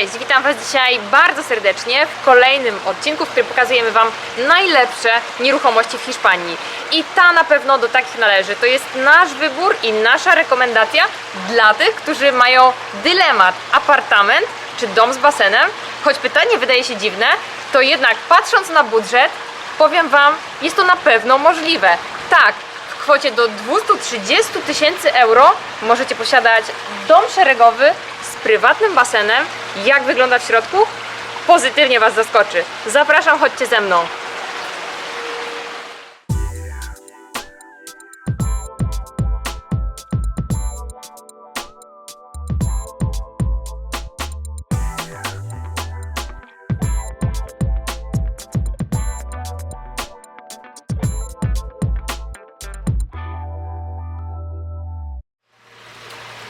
Cześć, witam Was dzisiaj bardzo serdecznie w kolejnym odcinku, w którym pokazujemy Wam najlepsze nieruchomości w Hiszpanii. I ta na pewno do takich należy. To jest nasz wybór i nasza rekomendacja dla tych, którzy mają dylemat apartament czy dom z basenem. Choć pytanie wydaje się dziwne, to jednak patrząc na budżet, powiem Wam, jest to na pewno możliwe. Tak, w kwocie do 230 tysięcy euro możecie posiadać dom szeregowy prywatnym basenem. Jak wygląda w środku? Pozytywnie Was zaskoczy. Zapraszam, chodźcie ze mną.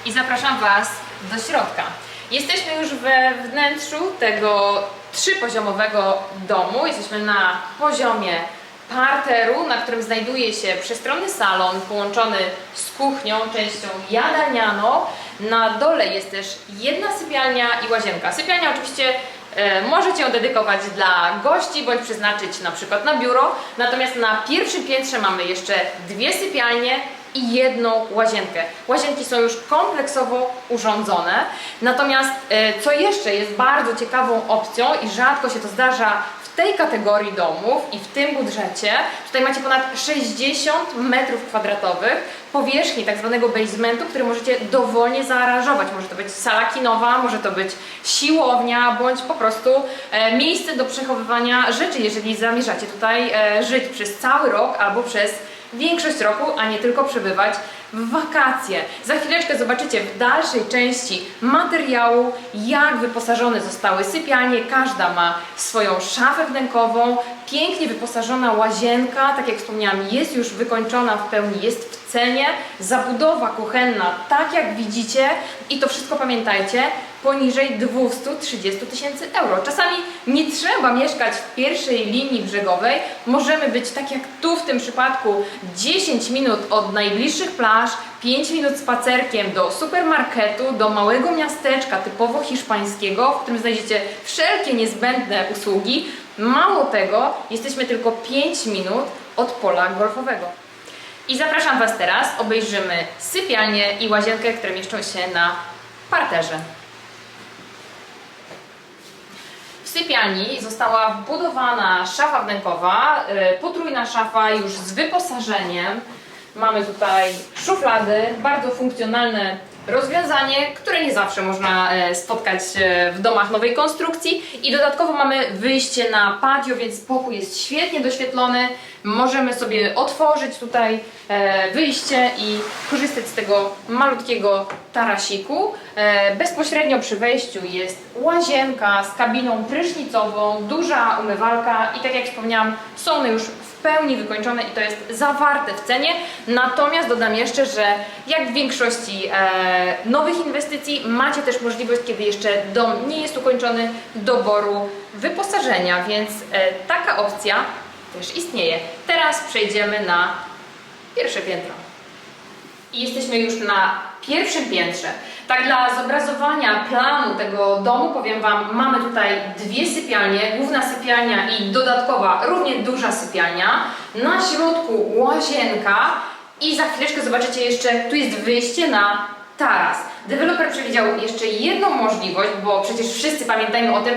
i zapraszam Was do środka. Jesteśmy już we wnętrzu tego trzypoziomowego domu. Jesteśmy na poziomie parteru, na którym znajduje się przestronny salon połączony z kuchnią, częścią jadalnianą. Na dole jest też jedna sypialnia i łazienka. Sypialnia oczywiście e, możecie ją dedykować dla gości bądź przeznaczyć na przykład na biuro. Natomiast na pierwszym piętrze mamy jeszcze dwie sypialnie i jedną łazienkę. Łazienki są już kompleksowo urządzone. Natomiast e, co jeszcze jest bardzo ciekawą opcją i rzadko się to zdarza w tej kategorii domów i w tym budżecie, tutaj macie ponad 60 metrów kwadratowych powierzchni tak zwanego basementu, który możecie dowolnie zaaranżować. Może to być sala kinowa, może to być siłownia, bądź po prostu e, miejsce do przechowywania rzeczy, jeżeli zamierzacie tutaj e, żyć przez cały rok albo przez większość roku, a nie tylko przebywać w wakacje. Za chwileczkę zobaczycie w dalszej części materiału, jak wyposażone zostały sypialnie. Każda ma swoją szafę wnękową, pięknie wyposażona łazienka, tak jak wspomniałam, jest już wykończona w pełni, jest w cenie. Zabudowa kuchenna, tak jak widzicie, i to wszystko pamiętajcie, poniżej 230 tysięcy euro. Czasami nie trzeba mieszkać w pierwszej linii brzegowej. Możemy być, tak jak tu w tym przypadku, 10 minut od najbliższych plaż, 5 minut spacerkiem do supermarketu, do małego miasteczka typowo hiszpańskiego, w którym znajdziecie wszelkie niezbędne usługi. Mało tego, jesteśmy tylko 5 minut od pola golfowego. I zapraszam Was teraz, obejrzymy sypialnię i łazienkę, które mieszczą się na parterze. W sypialni została wbudowana szafa wnękowa, y, potrójna szafa już z wyposażeniem. Mamy tutaj szuflady, bardzo funkcjonalne rozwiązanie, które nie zawsze można e, spotkać e, w domach nowej konstrukcji. I dodatkowo mamy wyjście na patio, więc pokój jest świetnie doświetlony. Możemy sobie otworzyć tutaj e, wyjście i korzystać z tego malutkiego tarasiku. Bezpośrednio przy wejściu jest łazienka z kabiną prysznicową, duża umywalka i tak jak wspomniałam, są one już w pełni wykończone i to jest zawarte w cenie. Natomiast dodam jeszcze, że jak w większości e, nowych inwestycji macie też możliwość, kiedy jeszcze dom nie jest ukończony, doboru wyposażenia, więc e, taka opcja też istnieje. Teraz przejdziemy na pierwsze piętro. I jesteśmy już na pierwszym piętrze. Tak dla zobrazowania planu tego domu powiem Wam, mamy tutaj dwie sypialnie, główna sypialnia i dodatkowa, równie duża sypialnia. Na środku łazienka i za chwileczkę zobaczycie jeszcze, tu jest wyjście na taras. Deweloper przewidział jeszcze jedną możliwość, bo przecież wszyscy pamiętajmy o tym,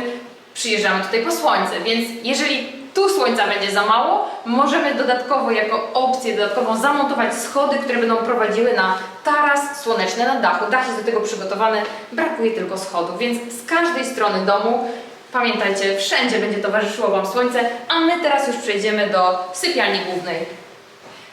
przyjeżdżamy tutaj po słońce, więc jeżeli tu słońca będzie za mało, możemy dodatkowo jako opcję dodatkową zamontować schody, które będą prowadziły na taras słoneczny na dachu. Dach jest do tego przygotowany, brakuje tylko schodów, więc z każdej strony domu Pamiętajcie, wszędzie będzie towarzyszyło Wam słońce, a my teraz już przejdziemy do sypialni głównej.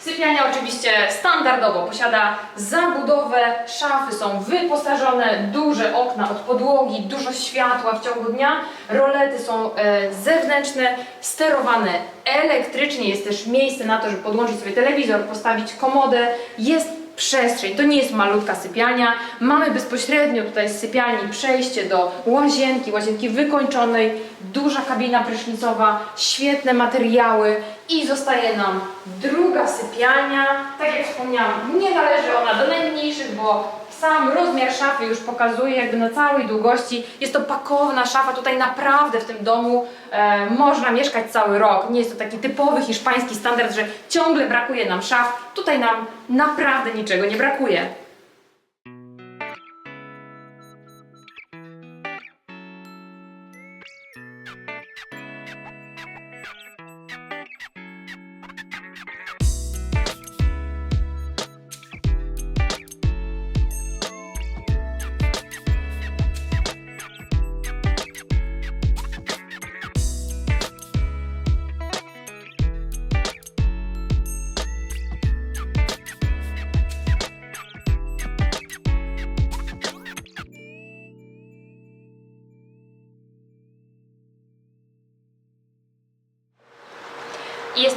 Sypialnia oczywiście standardowo posiada zabudowę, szafy są wyposażone, duże okna od podłogi, dużo światła w ciągu dnia, rolety są e, zewnętrzne, sterowane elektrycznie, jest też miejsce na to, żeby podłączyć sobie telewizor, postawić komodę, jest przestrzeń, to nie jest malutka sypialnia, mamy bezpośrednio tutaj z sypialni przejście do łazienki, łazienki wykończonej, duża kabina prysznicowa, świetne materiały i zostaje nam druga sypialnia. Tak jak wspomniałam, nie należy ona do najmniejszych, bo Sam rozmiar szafy już pokazuje jakby na całej długości. Jest to pakowna szafa, tutaj naprawdę w tym domu e, można mieszkać cały rok. Nie jest to taki typowy hiszpański standard, że ciągle brakuje nam szaf. Tutaj nam naprawdę niczego nie brakuje.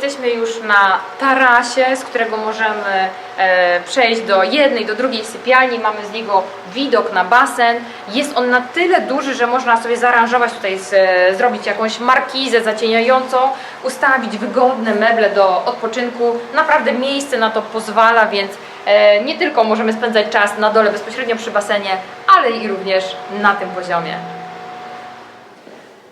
Jesteśmy już na tarasie, z którego możemy e, przejść do jednej, do drugiej sypialni. Mamy z niego widok na basen. Jest on na tyle duży, że można sobie zaaranżować tutaj, z, e, zrobić jakąś markizę zacieniającą, ustawić wygodne meble do odpoczynku. Naprawdę miejsce na to pozwala, więc e, nie tylko możemy spędzać czas na dole bezpośrednio przy basenie, ale i również na tym poziomie.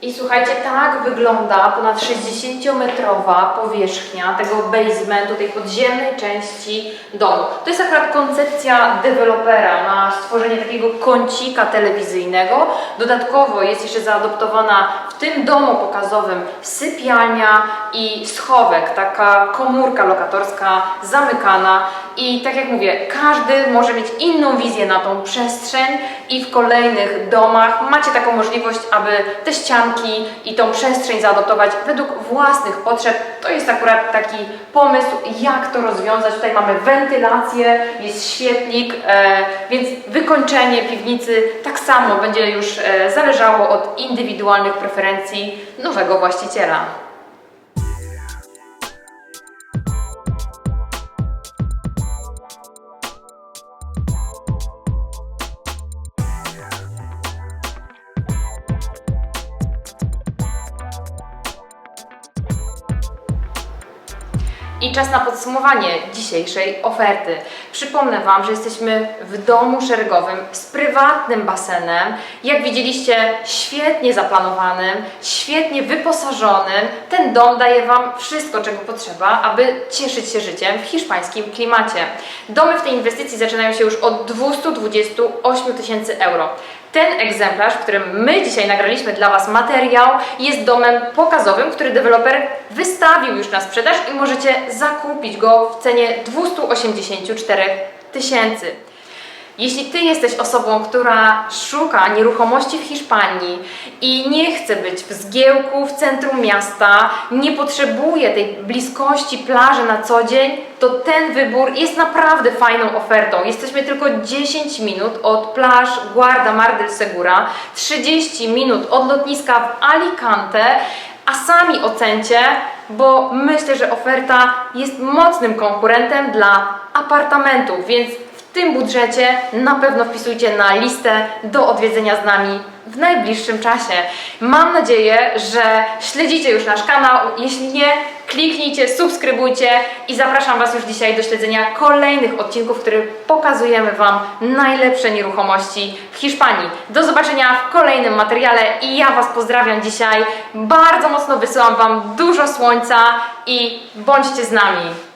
I słuchajcie, tak wygląda ponad 60-metrowa powierzchnia tego basementu, tej podziemnej części domu. To jest akurat koncepcja dewelopera na stworzenie takiego kącika telewizyjnego. Dodatkowo jest jeszcze zaadoptowana w tym domu pokazowym sypialnia i schowek, taka komórka lokatorska zamykana. I tak jak mówię, każdy może mieć inną wizję na tą przestrzeń i w kolejnych domach macie taką możliwość, aby te i tą przestrzeń zaadoptować według własnych potrzeb. To jest akurat taki pomysł, jak to rozwiązać. Tutaj mamy wentylację, jest świetlik, e, więc wykończenie piwnicy tak samo będzie już e, zależało od indywidualnych preferencji nowego właściciela. I czas na podsumowanie dzisiejszej oferty. Przypomnę Wam, że jesteśmy w domu szeregowym z prywatnym basenem. Jak widzieliście, świetnie zaplanowanym, świetnie wyposażonym. Ten dom daje Wam wszystko, czego potrzeba, aby cieszyć się życiem w hiszpańskim klimacie. Domy w tej inwestycji zaczynają się już od 228 tysięcy euro. Ten egzemplarz, w którym my dzisiaj nagraliśmy dla Was materiał, jest domem pokazowym, który deweloper wystawił już na sprzedaż i możecie zakupić go w cenie 284 tysięcy. Jeśli Ty jesteś osobą, która szuka nieruchomości w Hiszpanii i nie chce być w zgiełku w centrum miasta, nie potrzebuje tej bliskości plaży na co dzień, to ten wybór jest naprawdę fajną ofertą. Jesteśmy tylko 10 minut od plaż Guarda Mar del Segura, 30 minut od lotniska w Alicante, a sami ocencie, bo myślę, że oferta jest mocnym konkurentem dla apartamentów, więc tym budżecie na pewno wpisujcie na listę do odwiedzenia z nami w najbliższym czasie. Mam nadzieję, że śledzicie już nasz kanał. Jeśli nie, kliknijcie, subskrybujcie i zapraszam Was już dzisiaj do śledzenia kolejnych odcinków, w których pokazujemy Wam najlepsze nieruchomości w Hiszpanii. Do zobaczenia w kolejnym materiale i ja Was pozdrawiam dzisiaj. Bardzo mocno wysyłam Wam dużo słońca i bądźcie z nami.